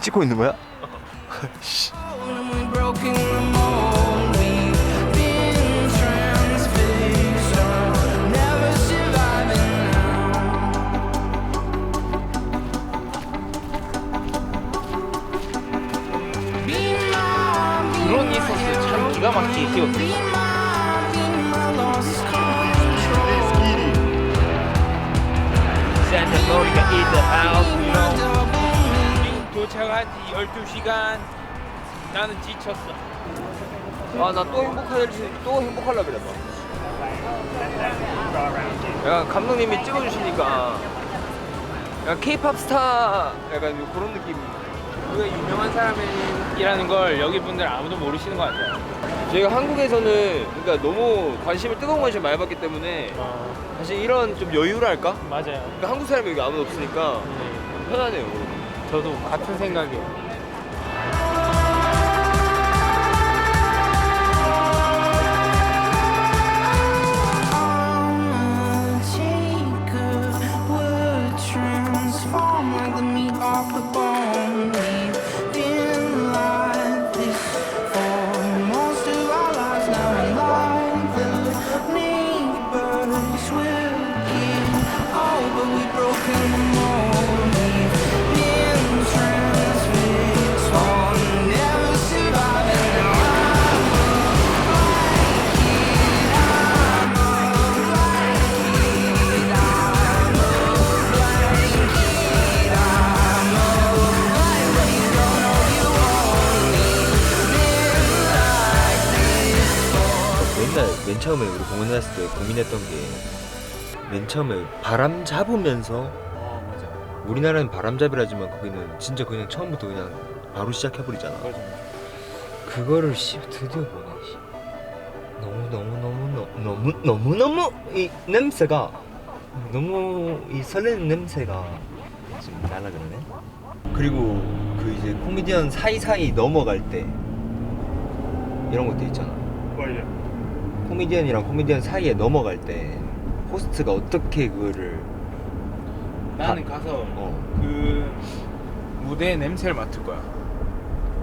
찍고 있는 거야? 씨. Oh, 있었어요. 참 기가 막히게. Santa Monica in the house. Double 도착한 지 12시간. 나는 지쳤어. 아, 나 또 행복할, 또 행복하려 그래, 봐. 약간 감독님이 찍어주시니까 약간 케이팝 스타 약간 그런 느낌. 우리가 유명한 사람이라는 걸 여기 분들 아무도 모르시는 것 같아요. 저희가 한국에서는 그러니까 너무 관심을 뜨거운 관심을 많이 받기 때문에 사실 이런 좀 여유랄까? 맞아요. 그러니까 한국 사람이 여기 아무도 없으니까 편하네요. 저도 같은 생각이에요. The bone. 처음에 우리 공연 했을 때 고민했던 게 맨 처음에 바람 잡으면서 어, 맞아. 우리나라는 바람잡이라지만 거기는 진짜 그냥 처음부터 그냥 바로 시작해버리잖아. 맞아. 그거를 씨 드디어 보네. 씨. 너무 너무 너무 너무 너무 너무 이 냄새가 너무 이 설레는 냄새가 지금 날라 그러네. 그리고 그 이제 코미디언 사이사이 넘어갈 때 이런 것도 있잖아. 맞아. 코미디언이랑 코미디언 사이에 넘어갈 때 호스트가 어떻게 그거를 나는 가서 어 그 무대 냄새를 맡을 거야.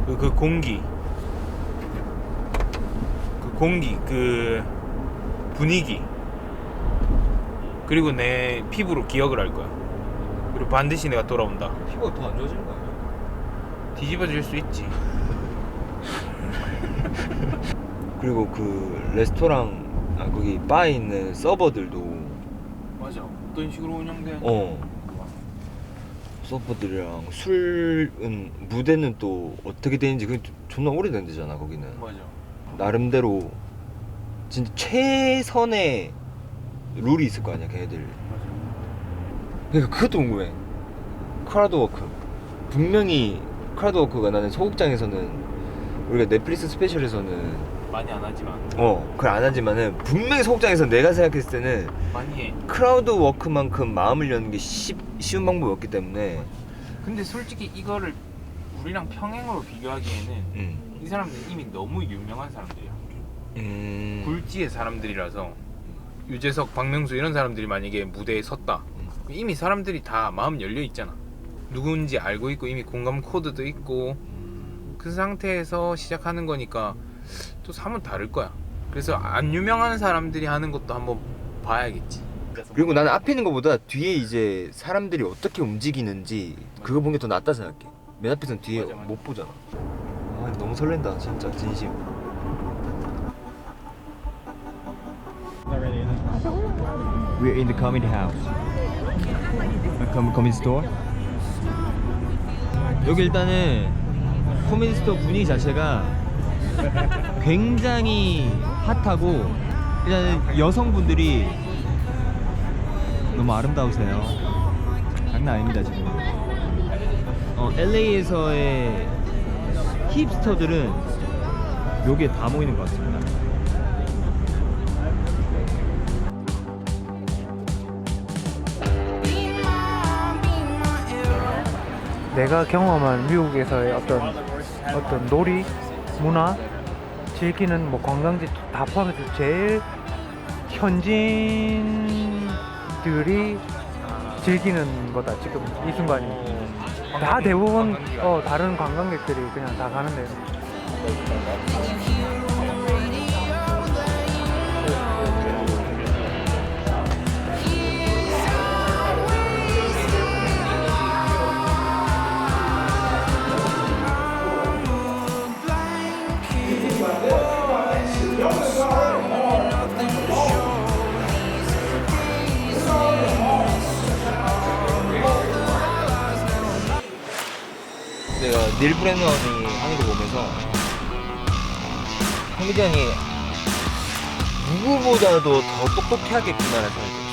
그, 그 공기. 그 공기, 그 분위기. 그리고 내 피부로 기억을 할 거야. 그리고 반드시 내가 돌아온다. 피부가 더 안 좋아지는 거 아니야? 뒤집어질 수 있지. 그리고 그 레스토랑 아 거기 바에 있는 서버들도 맞아. 어떤 식으로 운영되는 어 서버들이랑 술은 무대는 또 어떻게 되는지 그게 좀 존나 오래된 데잖아 거기는 맞아. 나름대로 진짜 최선의 룰이 있을 거 아니야 걔네들 맞아. 그러니까 그것도 궁금해 크라우드 워크 분명히 크라우드 워크가 나는 소극장에서는 우리가 넷플릭스 스페셜에서는 많이 안 하지만 어 그걸 안 하지만은 분명히 소극장에서 내가 생각했을 때는 많이 해. 크라우드 워크만큼 마음을 여는 게 쉽, 쉬운 방법이 없기 때문에 근데 솔직히 이거를 우리랑 평행으로 비교하기에는 음. 이 사람들은 이미 너무 유명한 사람들이야. 음. 굴지의 사람들이라서 유재석, 박명수 이런 사람들이 만약에 무대에 섰다. 음. 이미 사람들이 다 마음 열려 있잖아. 누군지 알고 있고 이미 공감 코드도 있고 그 상태에서 시작하는 거니까 또 사뭇 다를 거야. 그래서 안 유명한 사람들이 하는 것도 한번 봐야겠지. 그리고 나는 앞에 있는 것보다 뒤에 이제 사람들이 어떻게 움직이는지 그거 보는 게더 낫다 생각해 맨 앞에서는 뒤에 맞아, 맞아. 못 보잖아 아 너무 설렌다 진짜 진심 We're in the comedy house. A com- comedy store. 여기 일단은 코미디 스토어 분위기 자체가 굉장히 핫하고 일단은 여성분들이 너무 아름다우세요. 장난 아닙니다 지금. 어, LA에서의 힙스터들은 여기에 다 모이는 것 같습니다. 내가 경험한 미국에서의 어떤 어떤 놀이 문화 즐기는 뭐 관광지 다 포함해서 제일 현지인들이 즐기는 거다 지금 이 순간이. 다 대부분 어, 다른 관광객들이 그냥 다 가는데요 닐 브레넌이 하는 거 보면서 코미디언이 누구보다도 더 똑똑해야겠구나라는 생각이 들어요.